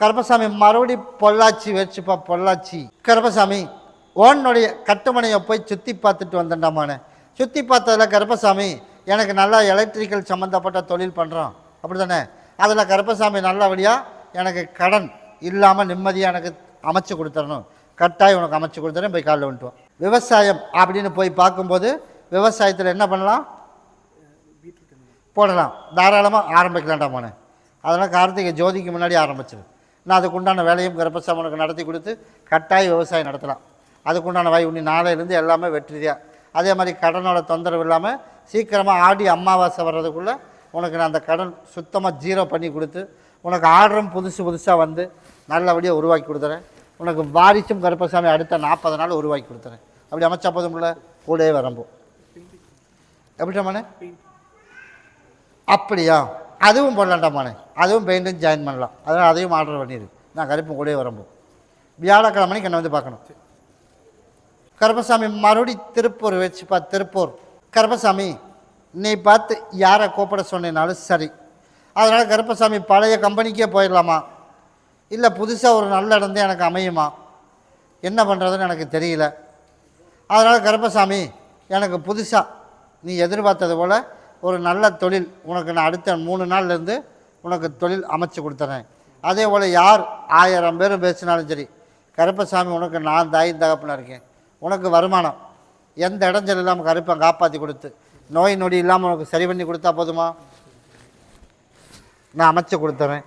கருப்பசாமி மறுபடி பொள்ளாச்சி வச்சுப்பா பொள்ளாச்சி. கருப்பசாமி ஓனுடைய கட்டுமனையை போய் சுற்றி பார்த்துட்டு வந்தேன்டாமானே சுற்றி பார்த்ததில் கருப்பசாமி எனக்கு நல்லா எலக்ட்ரிக்கல் சம்மந்தப்பட்ட தொழில் பண்ணுறோம் அப்படி தானே அதில் கருப்பசாமி நல்லபடியாக எனக்கு கடன் இல்லாமல் நிம்மதியாக எனக்கு அமைச்சு கொடுத்துடணும். கட்டாயம் உனக்கு அமைச்சு கொடுத்துறேன் போய் காலில் வந்துட்டு விவசாயம் அப்படின்னு போய் பார்க்கும்போது விவசாயத்தில் என்ன பண்ணலாம்? போடலாம். தாராளமாக ஆரம்பிக்கலாம்டா மோனே அதனால் கார்த்திகை ஜோதிக்கு முன்னாடி ஆரம்பிச்சிரு. நான் அதுக்குண்டான வேலையும் கருப்பசாமி உனக்கு நடத்தி கொடுத்து கட்டாய விவசாயம் நடத்தலாம். அதுக்குண்டான வாய் உண்ணி நாளையிலேருந்து எல்லாமே வெற்றிதான் அதே மாதிரி கடனோட தொந்தரவு இல்லாமல் சீக்கிரமாக ஆடி அமாவாசை வர்றதுக்குள்ளே உனக்கு நான் அந்த கடன் சுத்தமாக ஜீரோ பண்ணி கொடுத்து உனக்கு ஆர்டரும் புதுசு புதுசாக வந்து நல்லபடியாக உருவாக்கி கொடுத்துறேன். உனக்கு வாரிசும் கருப்பசாமி அடுத்த நாற்பது நாள் உருவாக்கி கொடுத்துறேன். அப்படி அமைச்சா போதும்ல கூடவே வரம்போ. எப்படி அப்படியா? அதுவும் போடலாம்டாமானே அதுவும் பெயிண்ட்டும் ஜாயின் பண்ணலாம். அதனால் அதையும் ஆர்டர் பண்ணிடு நான் கருப்பும் கூட வரம்போ. வியாழக்கிழமைக்கு என்னை வந்து பார்க்கணும். கருப்பசாமி மறுபடி திருப்பூர் வச்சு பா திருப்பூர். கருப்பசாமி நீ பார்த்து யாரை கூப்பிட சொன்னீனாலும் சரி. அதனால் கருப்பசாமி பழைய கம்பெனிக்கே போயிடலாமா? இல்லை புதுசாக ஒரு நல்ல இடம் எனக்கு அமையுமா? என்ன பண்ணுறதுன்னு எனக்கு தெரியல. அதனால் கருப்பசாமி எனக்கு புதுசாக நீ எதிர்பார்த்தது போல் ஒரு நல்ல தொழில் உனக்கு நான் அடுத்த மூணு நாள்லேருந்து உனக்கு தொழில் அமைச்சு கொடுத்துறேன். அதே போல் யார் ஆயிரம் பேர் பேசினாலும் சரி கருப்பசாமி உனக்கு நான் தாய் தகப்பில் இருக்கேன். உனக்கு வருமானம். எந்த இடைஞ்சல் இல்லாமல் கருப்பை காப்பாற்றி கொடுத்து நோய் நொடி இல்லாமல் உனக்கு சரி பண்ணி கொடுத்தா போதுமா? நான் அமைச்சு கொடுத்துறேன்.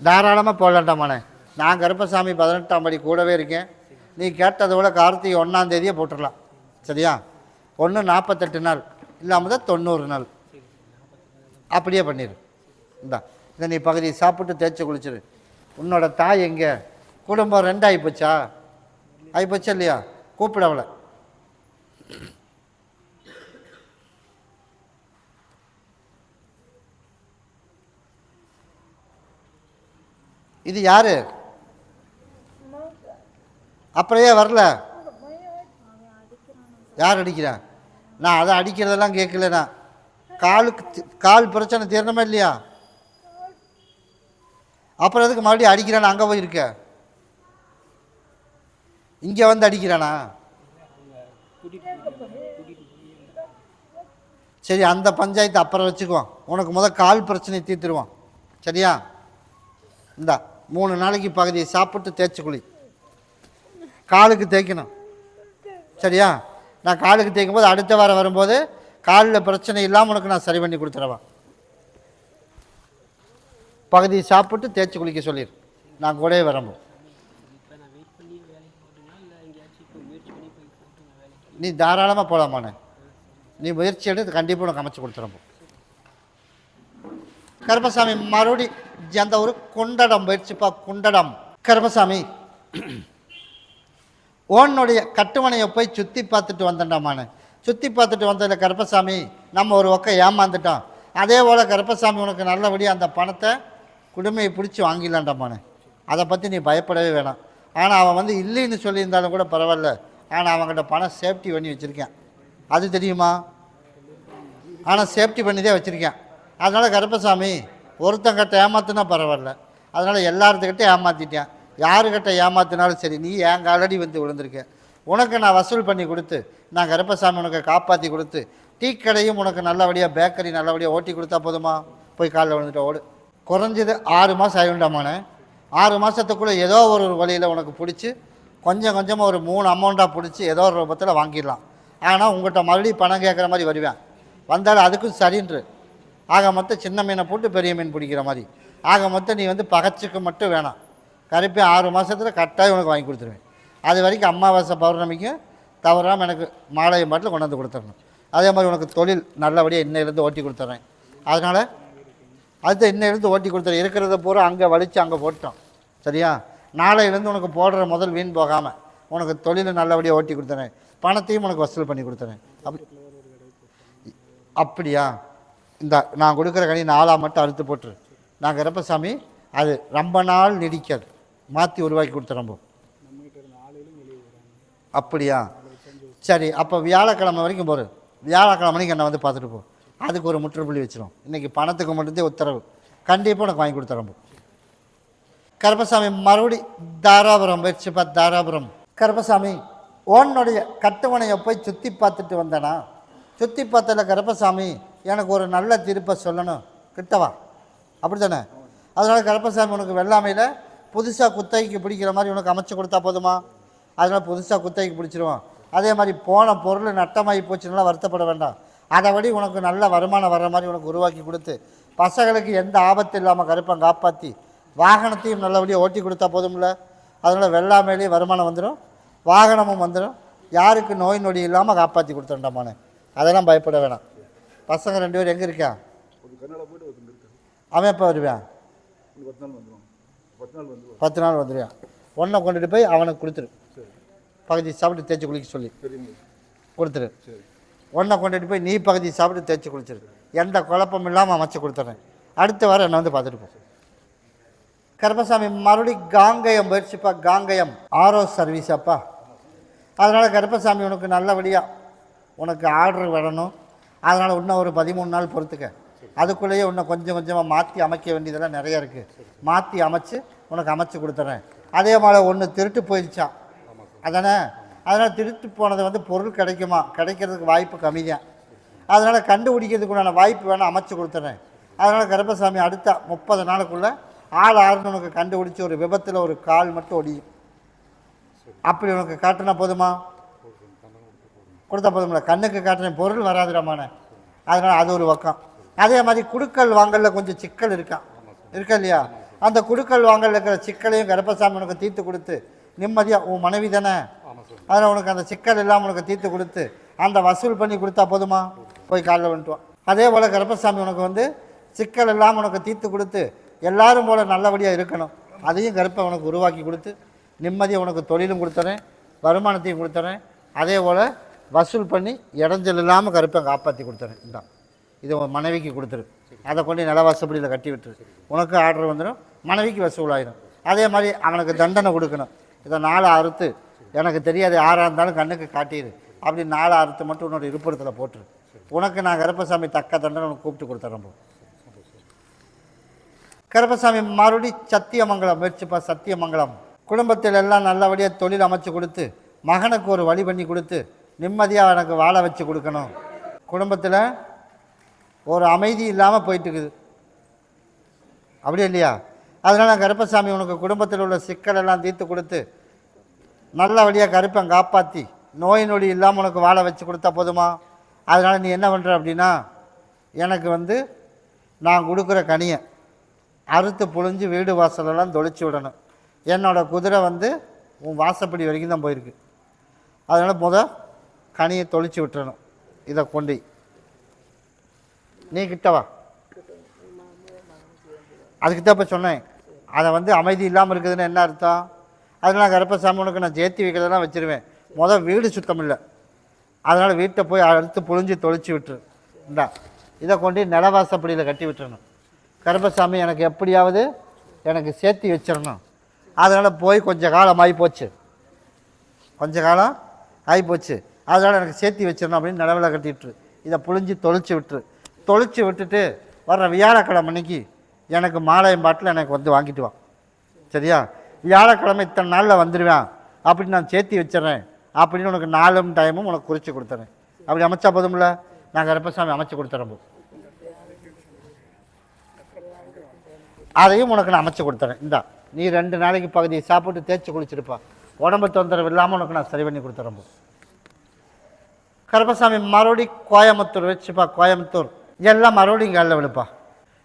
தாராளமாக போடலாண்டாமாண்ணே நான் கருப்பசாமி பதினெட்டாம் படி கூடவே இருக்கேன். நீ கேட்டதை விட கார்த்திகை ஒன்றாந்தேதியே போட்டுடலாம். சரியா? ஒன்று நாற்பத்தெட்டு நாள் இல்லாமல் தான் தொண்ணூறு நாள். அப்படியே பண்ணிடு இந்தா இதை நீ பகுதி சாப்பிட்டு தேய்ச்சி குளிச்சிரு. உன்னோட தாய் எங்கே? குடும்பம் ரெண்டு ஆகிப்போச்சா ஆகிப்போச்சா இல்லையா? கூப்பிட அவளை. இது யாரு? அப்புறம் ஏன் வரல? யார் அடிக்கிறா? நான் அதை அடிக்கிறதெல்லாம் கேட்கல நான். காலுக்கு தி- கால் பிரச்சனை தீரணுமா இல்லையா? அப்புறம் எதுக்கு மறுபடியும் அடிக்கிறானா அங்கே போயிருக்க? இங்கே வந்து அடிக்கிறானா? சரி அந்த பஞ்சாயத்து அப்புறம் வச்சுக்குவோம். உனக்கு முத கால் பிரச்சனை தீர்த்துருவோம். சரியா? இந்தா மூணு நாளைக்கு பகுதியை சாப்பிட்டு தேய்ச்சி குளி. காலுக்கு தேய்க்கணும். சரியா? நான் காலுக்கு தேய்க்கும் போது அடுத்த வாரம் வரும்போது காலில் பிரச்சனை இல்லாமல் உனக்கு நான் சரி பண்ணி கொடுத்துருவேன் பகுதியை சாப்பிட்டு தேய்ச்சி குளிக்க சொல்லிடு நான் கூட வரம்போ நீ தாராளமாக போகலாமாண்ணே நீ முயற்சி எடுத்து கண்டிப்பாக உனக்கு அமைச்சு கொடுத்துறப்போ கருப்பசாமி மறுபடி அந்த ஒரு குண்டடம் முயற்சிப்பா குண்டடம். கருப்பசாமி ஓனுடைய கட்டுமனையை போய் சுற்றி பார்த்துட்டு வந்தேன்டாமானே. சுற்றி பார்த்துட்டு வந்ததில் கருப்பசாமி நம்ம ஒரு பக்கம் ஏமாந்துட்டோம். அதே போல் கருப்பசாமி உனக்கு நல்லபடியாக அந்த பணத்தை குடுமையை பிடிச்சி வாங்கிடலான்டாமானு. அதை பற்றி நீ பயப்படவே வேணாம். ஆனால் அவன் வந்து இல்லைன்னு சொல்லியிருந்தாலும் கூட பரவாயில்ல. ஆனால் அவன்கிட்ட பணம் சேஃப்டி பண்ணி வச்சுருக்கேன். அது தெரியுமா? ஆனால் சேஃப்டி பண்ணி தான் வச்சுருக்கேன். அதனால் கருப்பசாமி ஒருத்தங்கிட்ட ஏமாத்துனா பரவாயில்ல. அதனால் எல்லாத்துக்கிட்டே ஏமாற்றிட்டேன் யாருக்கிட்ட ஏமாத்தினாலும் சரி நீ என் ஆல்ரெடி வந்து விழுந்திருக்க. உனக்கு நான் வசூல் பண்ணி கொடுத்து நான் கருப்பசாமி உனக்கு காப்பாற்றி கொடுத்து டீ கடையும் உனக்கு நல்லபடியாக பேக்கரி நல்லபடியாக ஓட்டி கொடுத்தா போதுமா? போய் காலில் விழுந்துட்டு ஓடு. குறைஞ்சது ஆறு மாதம் ஆகிண்டாமானே ஆறு மாதத்துக்குள்ளே ஏதோ ஒரு வழியில் உனக்கு பிடிச்சி கொஞ்சம் கொஞ்சமாக ஒரு மூணு அமௌண்ட்டாக பிடிச்சி ஏதோ ஒரு ரூபத்தில் வாங்கிடலாம். ஆனால் உங்கள்கிட்ட மறுபடியும் பணம் கேட்குற மாதிரி வருவேன். வந்தாலும் அதுக்கும் சரின்று ஆக மொத்தம் சின்ன மீனை போட்டு பெரிய மீன் பிடிக்கிற மாதிரி. ஆக மொத்தம் நீ வந்து பகச்சுக்கு மட்டும் வேணாம். கருப்பி ஆறு மாதத்தில் கரெக்டாக உனக்கு வாங்கி கொடுத்துருவேன். அது வரைக்கும் அமாவாசை பௌர்ணமிக்கும் தவறாமல் எனக்கு மாலை பாட்டில் கொண்டாந்து கொடுத்துடணும். அதே மாதிரி உனக்கு தொழில் நல்லபடியாக இன்னையிலேருந்து ஓட்டி கொடுத்துட்றேன் அதனால் அடுத்து இன்னையிலேருந்து ஓட்டி கொடுத்துறேன். இருக்கிறத பூரா அங்கே வலித்து அங்கே போட்டோம் சரியா? நாளையிலேருந்து உனக்கு போடுற முதல் வீண் போகாமல் உனக்கு தொழிலை நல்லபடியாக ஓட்டி கொடுத்துறேன். பணத்தையும் உனக்கு வசூல் பண்ணி கொடுத்துறேன். அப்படி அப்படியா? இந்த நான் கொடுக்குற கனி நாளாக மட்டும் அறுத்து போட்டுரு. நான் கருப்பசாமி அது ரொம்ப நாள் நீடிக்காது. மாற்றி உருவாக்கி கொடுத்துறோம் அப்படியா? சரி அப்போ வியாழக்கிழமை வரைக்கும் போகிற வியாழக்கிழமை மணிக்கு என்னை வந்து பார்த்துட்டு போ. அதுக்கு ஒரு முற்றுப்புள்ளி வச்சிரும். இன்றைக்கி பணத்துக்கு மட்டும்தான் உத்தரவு. கண்டிப்பாக உனக்கு வாங்கி கொடுத்துறோம் கருப்பசாமி மறுபடி தாராபுரம் வச்சு பார்த்து தாராபுரம். கருப்பசாமி உன்னுடைய கட்டுமனையை போய் சுற்றி பார்த்துட்டு வந்தேனா? சுற்றி பார்த்ததில் கருப்பசாமி எனக்கு ஒரு நல்ல தீர்ப்பை சொல்லணும். கிட்டவா? அப்படி தானே அதனால் கருப்பசாமி உனக்கு வெள்ளாமையில் புதுசாக குத்தகைக்கு பிடிக்கிற மாதிரி உனக்கு அமைச்சு கொடுத்தா போதுமா? அதனால் புதுசாக குத்தகைக்கு பிடிச்சிருவோம். அதே மாதிரி போன பொருள் நட்டமாகி போச்சுனால வருத்தப்பட வேண்டாம். அதைபடி உனக்கு நல்ல வருமானம் வர்ற மாதிரி உனக்கு உருவாக்கி கொடுத்து பசங்களுக்கு எந்த ஆபத்து இல்லாமல் கருப்பை காப்பாற்றி வாகனத்தையும் நல்லபடியாக ஓட்டி கொடுத்தா போதும்ல? அதனால் வெள்ளாமையிலேயே வருமானம் வந்துடும் வாகனமும் வந்துடும் யாருக்கு நோய் நொடி இல்லாமல் காப்பாற்றி கொடுத்துட்டோம்மானே அதெல்லாம் பயப்பட வேணாம். பசங்க ரெண்டு பேரும் எங்கே இருக்கான் அவன் எப்போ வருவான்? பத்து நாள் வந்துடுவான் ஒன்றை கொண்டுட்டு போய் அவனுக்கு கொடுத்துரு. பகுதி சாப்பிட்டு தேய்ச்சி குளிக்க சொல்லி. கொடுத்துரு. ஒன்றை கொண்டுட்டு போய் நீ பகுதி சாப்பிட்டு தேய்ச்சி குளிச்சிரு. எந்த குழப்பம் இல்லாமல் அமைச்சு கொடுத்துறேன். அடுத்த வாரம் என்னை வந்து பார்த்துட்டு போ. கருப்பசாமி மறுபடி காங்கயம் முயற்சிப்பா காங்கயம். ஆரோ சர்வீஸ் அப்பா. அதனால் கருப்பசாமி உனக்கு நல்லபடியாக உனக்கு ஆர்டர் வரணும். அதனால் இன்னும் ஒரு பதிமூணு நாள் பொறுத்துக்க. அதுக்குள்ளேயே இன்னும் கொஞ்சம் கொஞ்சமாக மாற்றி அமைக்க வேண்டியதெல்லாம் நிறைய இருக்குது மாற்றி அமைச்சு உனக்கு அமைச்சு கொடுத்துறேன். அதே மாதிரி ஒன்று திருட்டு போயிடுச்சான் அதானே? அதனால் திருட்டு போனது வந்து பொருள் கிடைக்குமா? கிடைக்கிறதுக்கு வாய்ப்பு கம்மி தான் அதனால் கண்டுபிடிக்கிறதுக்குண்டான வாய்ப்பு வேணால் அமைச்சு கொடுத்துறேன். அதனால் கருப்பசாமி அடுத்த முப்பது நாளுக்குள்ளே ஆள் ஆறுன்னு உனக்கு கண்டுபிடிச்சி ஒரு விபத்தில் ஒரு கால் மட்டும் ஒடியும். அப்படி உனக்கு காட்டினா போதுமா? கொடுத்தா போதுமில்ல கண்ணுக்கு காட்டின பொருள் வராதுடாமான அதனால் அது ஒரு பக்கம். அதே மாதிரி குடுக்கல் வாங்கலில் கொஞ்சம் சிக்கல் இருக்கான் இருக்கா இல்லையா? அந்த குடுக்கல் வாங்கல்ல இருக்கிற சிக்கலையும் கருப்பசாமி உனக்கு தீர்த்து கொடுத்து நிம்மதியாக உன் மனைவி தானே? அதில் உனக்கு அந்த சிக்கல் இல்லாமல் உனக்கு தீர்த்து கொடுத்து அந்த வசூல் பண்ணி கொடுத்தா போதுமா? போய் காலைல வந்துட்டுவான் அதே போல் கருப்பசாமி உனக்கு வந்து சிக்கல் இல்லாமல் உனக்கு தீர்த்து கொடுத்து எல்லாரும் போல் நல்லபடியாக இருக்கணும். அதையும் கருப்பை உனக்கு உருவாக்கி கொடுத்து நிம்மதியாக உனக்கு தொழிலும் கொடுத்துறேன் வருமானத்தையும் கொடுத்துறேன். அதே போல் வசூல் பண்ணி இடைஞ்சல் இல்லாமல் கருப்பை காப்பாற்றி கொடுத்துறேன். இதான் இது உன் மனைவிக்கு கொடுத்துரு. அதை கொண்டு நிலவாசப்படியில் கட்டி விட்டுரு. உனக்கு ஆர்டர் வந்துடும் மனைவிக்கு வசூலாயிடும் அதே மாதிரி அவனுக்கு தண்டனை கொடுக்கணும். இதை நாலு அறுத்து எனக்கு தெரியாது யாராக இருந்தாலும் கண்ணுக்கு காட்டிடு அப்படி நாலு அறுத்து மட்டும் உன்னோட இருப்பிடத்தில் போட்டுரு. உனக்கு நான் கருப்பசாமி தக்க தண்டனை உனக்கு கூப்பிட்டு கொடுத்துறேன் கருப்பசாமி மறுபடி சத்தியமங்கலம் முயற்சிப்பா சத்தியமங்கலம். குடும்பத்தில் எல்லாம் நல்லபடியாக தொழில் அமைச்சு கொடுத்து மகனுக்கு ஒரு வழி பண்ணி கொடுத்து நிம்மதியாக எனக்கு வாழ வச்சு கொடுக்கணும். குடும்பத்தில் ஒரு அமைதி இல்லாமல் போயிட்டுருக்குது. அப்படி அப்படியே இல்லையா? அதனால் கருப்பசாமி உனக்கு குடும்பத்தில் உள்ள சிக்கலெல்லாம் தீர்த்து கொடுத்து நல்லபடியாக கருப்பன் காப்பாற்றி நோய் நொடி இல்லாமல் உனக்கு வாழ வச்சு கொடுத்தா போதுமா? அதனால் நீ என்ன பண்ணுற அப்படின்னா எனக்கு வந்து நான் கொடுக்குற கனியை அறுத்து புழிஞ்சு வீடு வாசலெல்லாம் தொளிச்சு விடணும். என்னோடய குதிரை வந்து உன் வாசப்படி வரைக்கும் தான் போயிருக்கு. அதனால் முத கனியை தொளிச்சு விட்டுறணும். இதை கொண்டு நீ கிட்ட வா. அதுக்கு தான் இப்போ சொன்னேன். அதை வந்து அமைதி இல்லாமல் இருக்குதுன்னு என்ன அர்த்தம்? அதனால் கருப்பசாமி உனக்கு நான் ஜேத்தி வைக்கிறதெல்லாம் வச்சிருவேன். முதல் வீடு சுத்தம் இல்லை. அதனால் வீட்டை போய் அறுத்து புழிஞ்சு தொளிச்சு விட்டுரு. இந்தா. இதை கொண்டு நிலவாசப்படியில் கட்டி விட்டுறணும். கருப்பசாமி எனக்கு எப்படியாவது எனக்கு சேர்த்தி வச்சிடணும். அதனால் போய் கொஞ்சம் காலம் ஆகி போச்சு காலம் ஆகி போச்சு அதனால் எனக்கு சேர்த்தி வச்சிடணும் அப்படின்னு நிலவில் கட்டிவிட்டுரு இதை புழிஞ்சு தொளிச்சு விட்டுரு. தொளிச்சு விட்டுட்டு வர்ற வியாழக்கிழமை அன்னைக்கு எனக்கு மாலையம் பாட்டில் எனக்கு வந்து வாங்கிட்டு வா. சரியா? வியாழக்கிழமை இத்தனை நாளில் வந்துடுவேன் அப்படின்னு நான் சேர்த்தி வச்சிடுறேன். அப்படின்னு உனக்கு நாலும் டைமும் உனக்கு குறித்து கொடுத்துறேன். அப்படி அமைச்சா போதும்ல? நான் கருப்பசாமி அமைச்சு கொடுத்துறேன் அதையும் உனக்கு நான் அமைச்சு கொடுத்துறேன். இந்தா நீ ரெண்டு நாளைக்கு பகுதியை சாப்பிட்டு தேய்ச்சி குளிச்சிருப்பா. உடம்பு தொந்தரவு இல்லாமல் உனக்கு நான் சரி பண்ணி கொடுத்துறேன் கருப்பசாமி மறுபடி கோயம்புத்தூர் வச்சுப்பா கோயம்புத்தூர். எல்லாம் மறுபடியும் காலில் விழுப்பா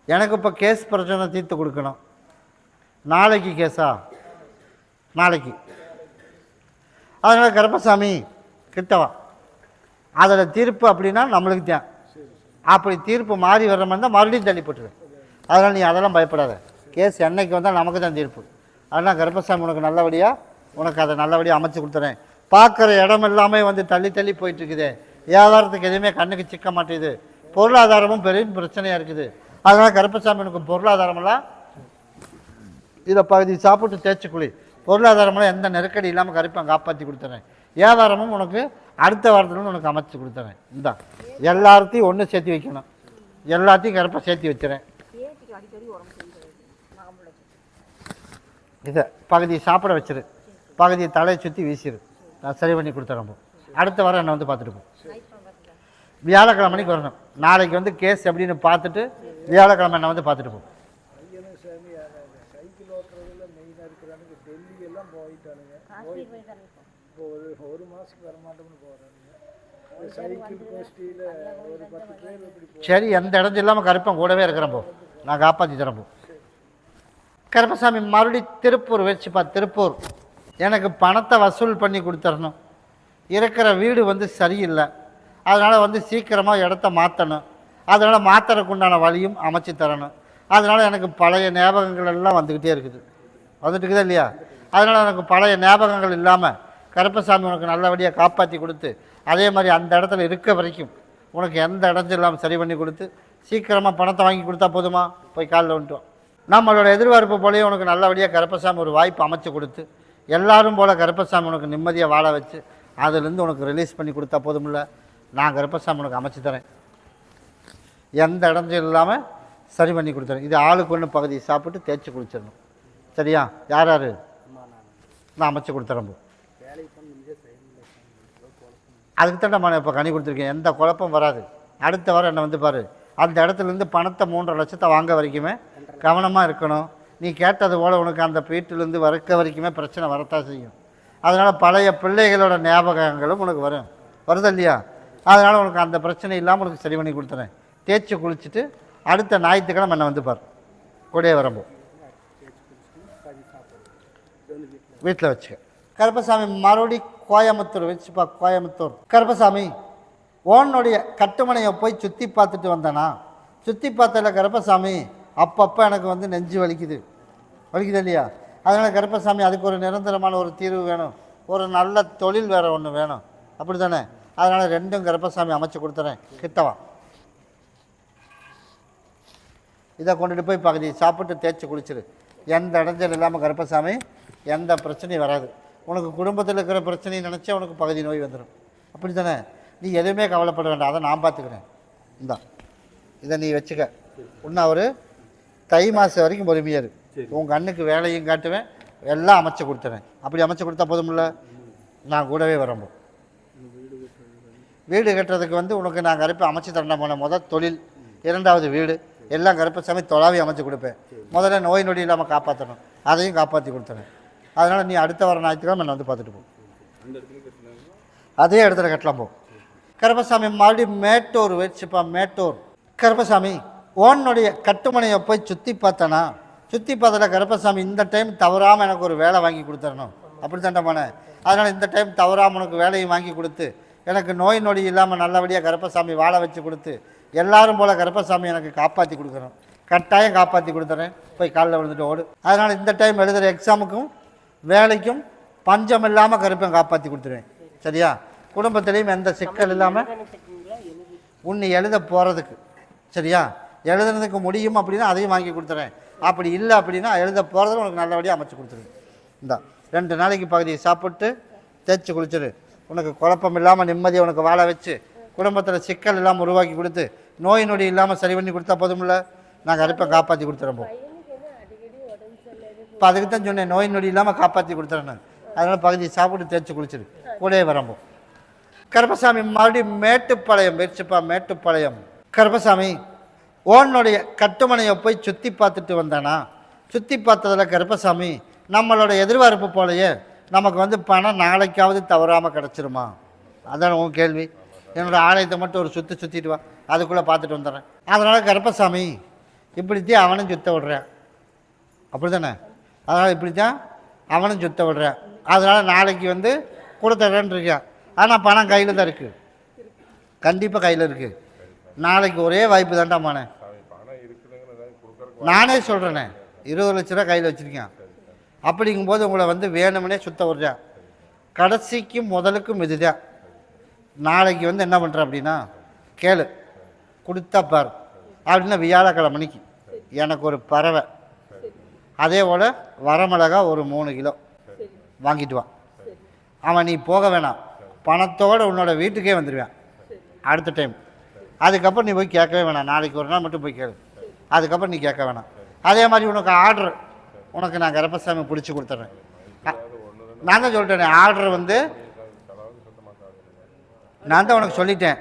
எனக்கு இப்போ கேஸ் பிரச்சனை தீர்த்து கொடுக்கணும். நாளைக்கு கேஸா நாளைக்கு. அதனால் கருப்பசாமி கிட்டவா? அதில் தீர்ப்பு அப்படின்னா நம்மளுக்கு தான். அப்படி தீர்ப்பு மாறி வர்ற மாதிரி இருந்தால் மறுபடியும் தள்ளி போட்டுருவேன் அதனால் நீ அதெல்லாம் பயப்படாத. கேஸ் என்னைக்கு வந்தால் நமக்கு தான் தீர்ப்பு. அதனால் கருப்பசாமி உனக்கு நல்லபடியாக உனக்கு அதை நல்லபடியாக அமைச்சு கொடுத்துறேன். பார்க்குற இடம் எல்லாமே வந்து தள்ளி தள்ளி போயிட்டுருக்குது வியாபாரத்துக்கு எதுவுமே கண்ணுக்கு சிக்க மாட்டேங்குது. பொருளாதாரமும் பெரிய பிரச்சனையாக இருக்குது. அதனால் கருப்பசாமி எனக்கு பொருளாதாரமெல்லாம் இதை பகுதி சாப்பிட்டு தேய்ச்சி குழி பொருளாதாரமெல்லாம் எந்த நெருக்கடி இல்லாமல் கருப்பன் காப்பாற்றி கொடுத்துறேன். வியாபாரமும் உனக்கு அடுத்த வாரத்துல உனக்கு அமைச்சு கொடுத்துறேன். இந்த. எல்லாத்தையும் ஒன்று சேர்த்து வைக்கணும். எல்லாத்தையும் கருப்பை சேர்த்து வச்சுறேன். இதை பகுதியை சாப்பிட வச்சிரு. பகுதியை தலையை சுற்றி வீசிடு நான் சரி பண்ணி கொடுத்துறேன் அடுத்த வாரம் என்னை வந்து பார்த்துட்டு போ. வியாழக்கிழமை மணிக்கு வரணும். நாளைக்கு வந்து கேஸ் எப்படின்னு பார்த்துட்டு வியாழக்கிழமை என்னை வந்து பார்த்துட்டு போ. சைக்கிள் ஓட்டுறதுல மெயினாக இருக்கிறானுங்க டெல்லி எல்லாம் போயிட்டானுங்க. காஷ்மீர் போய் தானே இப்போ. இப்போ ஒரு ஒரு மாதத்துக்கு வர மாட்டோம்னு போகிறானுங்க சைக்கிள் கோஷ்டியில் ஒரு பத்து பேர் இப்படி போ சரி எந்த இடத்துல இல்லாமல் கருப்பன் கூடவே இருக்கிறேன் போ. நான் காப்பாற்றி தரேன் போ. கருப்பசாமி மறுபடி திருப்பூர் வச்சுப்பா திருப்பூர். எனக்கு பணத்தை வசூல் பண்ணி கொடுத்துடணும் இருக்கிற வீடு வந்து சரியில்லை. அதனால் வந்து சீக்கிரமாக இடத்த மாற்றணும் அதனால் மாற்றுறதுக்கு உண்டான வழியும் அமைச்சு தரணும். அதனால் எனக்கு பழைய ஞாபகங்கள் எல்லாம் வந்துக்கிட்டே இருக்குது. வந்துட்டுருக்குதா இல்லையா? அதனால் எனக்கு பழைய ஞாபகங்கள் இல்லாமல் கருப்பசாமி உனக்கு நல்லபடியாக காப்பாற்றி கொடுத்து அதே மாதிரி அந்த இடத்துல இருக்க வரைக்கும் உனக்கு எந்த இடத்துல இல்லாமல் சரி பண்ணி கொடுத்து சீக்கிரமாக பணத்தை வாங்கி கொடுத்தா போதுமா? போய் காலில் வந்துட்டோம். நம்மளோட எதிர்பார்ப்பு போலயே உனக்கு நல்லபடியாக கருப்பசாமி ஒரு வாய்ப்பு அமைச்சு கொடுத்து எல்லாரும் போல் கருப்பசாமி உனக்கு நிம்மதியாக வாழ வச்சு அதுலேருந்து உனக்கு ரிலீஸ் பண்ணி கொடுத்தா போதுமில்ல? நான் கருப்பசாமி உனக்கு அமைச்சு தரேன். எந்த இடஞ்சலும் இல்லாமல் சரி பண்ணி கொடுத்துறேன். இது ஆளுக்கு ஒன்று பகுதியை சாப்பிட்டு தேய்ச்சி குளிச்சிடணும். சரியா? யார் யார்? நான் அமைச்சு கொடுத்துறேன் போ. அதுக்கு தான் நான் இப்போ கனி கொடுத்துருக்கேன். எந்த குழப்பம் வராது. அடுத்த வாரம் என்னை வந்து பாரு. அந்த இடத்துலேருந்து பணத்தை மூன்றரை லட்சத்தை வாங்க வரைக்குமே கவனமாக இருக்கணும். நீ கேட்டது போல் உனக்கு அந்த வீட்டிலேருந்து வறுக்க வரைக்குமே பிரச்சனை வரத்தான் செய்யும். அதனால் பழைய பிள்ளைகளோட ஞாபகங்களும் உனக்கு வரும். வருது இல்லையா? அதனால் உனக்கு அந்த பிரச்சனை இல்லாமல் உனக்கு சரி பண்ணி கொடுத்துறேன். தேய்ச்சி குளிச்சுட்டு அடுத்த ஞாயிற்றுக்கிழமை என்னை வந்து பார். கூடயே வரம்போ. வீட்டில் வச்சுக்க. கருப்பசாமி மறுபடி கோயம்புத்தூர் வச்சுப்பா கோயம்புத்தூர். கருப்பசாமி ஓனுடைய கட்டுமனையை போய் சுற்றி பார்த்துட்டு வந்தேனா? சுற்றி பார்த்ததில் கருப்பசாமி அப்பப்போ எனக்கு வந்து நெஞ்சு வலிக்குது. வலிக்குது இல்லையா? அதனால் கருப்பசாமி அதுக்கு ஒரு நிரந்தரமான ஒரு தீர்வு வேணும். ஒரு நல்ல தொழில் வேறு ஒன்று வேணும். அப்படி தானே அதனால் ரெண்டும் கருப்பசாமி அமைச்சு கொடுத்துறேன். கிட்டவா? இதை கொண்டுட்டு போய் பகுதி சாப்பிட்டு தேய்ச்சி குளிச்சிரு. எந்த இடைஞ்சல் இல்லாமல் கருப்பசாமி எந்த பிரச்சனையும் வராது. உனக்கு குடும்பத்தில் இருக்கிற பிரச்சனையை நினச்சா உனக்கு பகுதி நோய் வந்துடும் அப்படி தானே நீ எதுவுமே கவலைப்பட வேண்டாம். அதை நான் பார்த்துக்கிறேன். இந்தா. இதை நீ வச்சுக்க. இன்னும் ஒரு தை மாதம் வரைக்கும் பொறுமையாக இரு. உங்கள் அண்ணுக்கு வேலையும் காட்டுவேன். எல்லாம் அமைச்சு கொடுத்துறேன். அப்படி அமைச்சு கொடுத்தா போதுமில்ல? நான் கூடவே வரம்போ வீடு கட்டுறதுக்கு வந்து உனக்கு நான் கருப்பு அமைச்சு தரேன் போன முதல் தொழில் இரண்டாவது வீடு எல்லாம் கருப்பசாமி தொலாவி அமைச்சு கொடுப்பேன். முதல்ல நோய் நொடி இல்லாமல் காப்பாற்றணும் அதையும் காப்பாற்றி கொடுத்துறேன். அதனால் நீ அடுத்த வாரம் ஞாயிற்றுக்கிழமை நான் வந்து பார்த்துட்டு போ. அதே இடத்துல கட்டலாம் போ. கருப்பசாமி மறுபடியும் மேட்டூர் வச்சுப்பா மேட்டூர். கருப்பசாமி ஓனுடைய கட்டுமனையை போய் சுற்றி பார்த்தனா? சுற்றி பார்த்தல கருப்பசாமி இந்த டைம் தவறாமல் எனக்கு ஒரு வேலை வாங்கி கொடுத்துடணும் அப்படி தாண்டமான அதனால் இந்த டைம் தவறாமல் உனக்கு வேலையும் வாங்கி கொடுத்து எனக்கு நோய் நொடி இல்லாமல் நல்லபடியாக கருப்பசாமி வாழ வச்சு கொடுத்து எல்லாரும் போல் கருப்பசாமி எனக்கு காப்பாற்றி கொடுக்குறோம் கட்டாயம் காப்பாற்றி கொடுத்துறேன். போய் காலில் விழுந்துட்டு ஓடு. அதனால் இந்த டைம் எழுதுகிற எக்ஸாமுக்கும் வேலைக்கும் பஞ்சம் இல்லாமல் கருப்பையும் காப்பாற்றி கொடுத்துருவேன். சரியா? குடும்பத்திலையும் எந்த சிக்கல் இல்லாமல் உன்னை எழுத போகிறதுக்கு சரியா? எழுதுனதுக்கு முடியும் அப்படின்னா அதையும் வாங்கி கொடுத்துறேன். அப்படி இல்லை அப்படின்னா எழுத போகிறதுக்கு உனக்கு நல்லபடியாக அமைச்சு கொடுத்துருவேன். இந்த ரெண்டு நாளைக்கு பகுதியை சாப்பிட்டு தேய்ச்சி குளிச்சிரு. உனக்கு குழப்பம் இல்லாமல் நிம்மதியை உனக்கு வாழ வச்சு குடும்பத்தில் சிக்கல் இல்லாமல் உருவாக்கி கொடுத்து நோய் நொடி இல்லாமல் சரி பண்ணி கொடுத்தா போதும்ல? நாங்கள் அரைப்பை காப்பாற்றி கொடுத்துறேன் இப்போ அதுக்கு தான் சொன்னேன் நோய் நொடி இல்லாமல் காப்பாற்றி கொடுத்துறேன்னு. அதனால் பகுதி சாப்பிட்டு தேய்ச்சி குளிச்சிரு. கூடவே வரம்போ கருப்பசாமி மறுபடியும் மேட்டுப்பாளையம் போயிடுச்சுப்பா மேட்டுப்பாளையம். கருப்பசாமி ஓனுடைய கட்டுமனையை போய் சுற்றி பார்த்துட்டு வந்தானா? சுற்றி பார்த்ததில் கருப்பசாமி நம்மளோட எதிர்பார்ப்பு போலயே நமக்கு வந்து பணம் நாளைக்காவது தவறாமல் கிடச்சிருமா? அதான் உன் கேள்வி. என்னோடய ஆலயத்தை மட்டும் ஒரு சுற்றி சுற்றிட்டு வா. அதுக்குள்ளே பார்த்துட்டு வந்துடுறேன். அதனால் கருப்பசாமி இப்படித்தான் அவனும் சுத்த விடுறேன் அப்படி தானே அதனால் இப்படி தான் அவனும் சுத்த விடுறேன் அதனால் நாளைக்கு வந்து கொடுத்துட்றேன்னு இருக்கேன் ஆனால் பணம் கையில் தான் இருக்குது கண்டிப்பாக கையில் இருக்குது நாளைக்கு ஒரே வாய்ப்பு தான்டா மானே நானே சொல்கிறேனே இருபது லட்ச ரூபா கையில் வச்சுருக்கேன் அப்படிங்கும்போது உங்களை வந்து வேணும்னே சுத்த விடுறேன். கடைசிக்கும் முதலுக்கும் இதுதான் நாளைக்கு வந்து என்ன பண்ணுறேன் அப்படின்னா கேளு. கொடுத்தா பார். அப்படின்னா வியாழக்கிழமை மணிக்கு எனக்கு ஒரு பறவை. அதே போல் வரமிளகா ஒரு மூணு கிலோ. வாங்கிட்டு வா. அவன் நீ போக வேணாம். பணத்தோடு உன்னோட வீட்டுக்கே வந்துடுவேன் அடுத்த டைம் அதுக்கப்புறம் நீ போய் கேட்கவே வேணாம். நாளைக்கு ஒரு நாள் மட்டும் போய் கேளு. அதுக்கப்புறம் நீ கேட்க வேணாம். அதே மாதிரி உனக்கு ஆர்டர். உனக்கு நான் கருப்பசாமி பிடிச்சி கொடுத்துட்றேன். நான் தான் சொல்லிட்டேன் ஆர்டர் வந்து நான் தான் உனக்கு சொல்லிட்டேன்.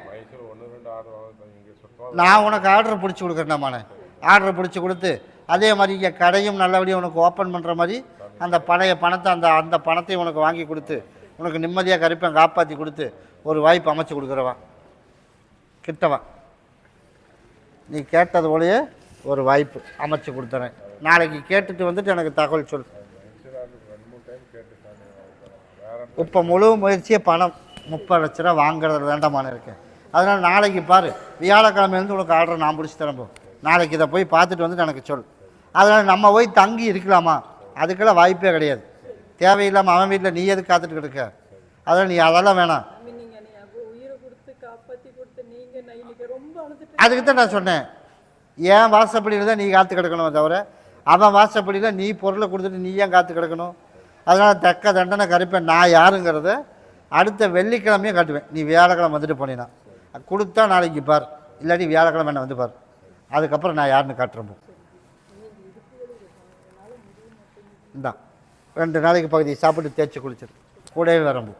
நான் உனக்கு ஆர்டர் பிடிச்சி கொடுக்குறேன்டாமாண்ணே ஆர்டர் பிடிச்சி கொடுத்து அதே மாதிரி இங்கே கடையும் நல்லபடியாக உனக்கு ஓப்பன் பண்ணுற மாதிரி அந்த பழைய பணத்தை அந்த அந்த பணத்தையும் உனக்கு வாங்கி கொடுத்து உனக்கு நிம்மதியாக கருப்பேன் காப்பாற்றி கொடுத்து ஒரு வாய்ப்பு அமைச்சு கொடுக்குறவா கிட்டவா நீ கேட்டது போலயே ஒரு வாய்ப்பு அமைச்சு கொடுத்துறேன். நாளைக்கு கேட்டுட்டு வந்துட்டு எனக்கு தகவல் சொல். இப்போ முழு முயற்சியே பணம். முப்பது லட்ச ரூபா வாங்குறதுல வேண்டாமான இருக்கேன். அதனால் நாளைக்கு பாரு வியாழக்கிழமையிலேருந்து உனக்கு ஆர்டர் நான் பிடிச்சி தரம்போ நாளைக்கு இதை போய் பார்த்துட்டு வந்துட்டு எனக்கு சொல். அதனால் நம்ம போய் தங்கி இருக்கலாமா? அதுக்கெல்லாம் வாய்ப்பே கிடையாது. தேவையில்லாமல் அவன் வீட்டில் நீ எதுக்கு காத்துட்டு இருக்க? அதனால் நீ அதெல்லாம் வேணாம். அதுக்கு தான் நான் சொன்னேன். ஏன் வாசப்படியில் தான் நீ காத்து கிடக்கணுமே தவிர அவன் வாசப்படியில் நீ பொருளை கொடுத்துட்டு நீ ஏன் காத்து கிடக்கணும்? அதனால் தக்க தண்டனை கருப்பேன் நான் யாருங்கிறத அடுத்த வெள்ளிக்கிழமையும் காட்டுவேன். நீ வியாழக்கிழமை வந்துட்டு போனீன்னா கொடுத்தா நாளைக்கு பார். இல்லாட்டி வியாழக்கிழமை என்ன வந்து பார். அதுக்கப்புறம் நான் யாருன்னு காட்டுறேன் போ. இந்தா ரெண்டு நாளைக்கு பகுதி சாப்பிட்டு தேய்ச்சி குளிச்சிரு. கூடவே வரம்பு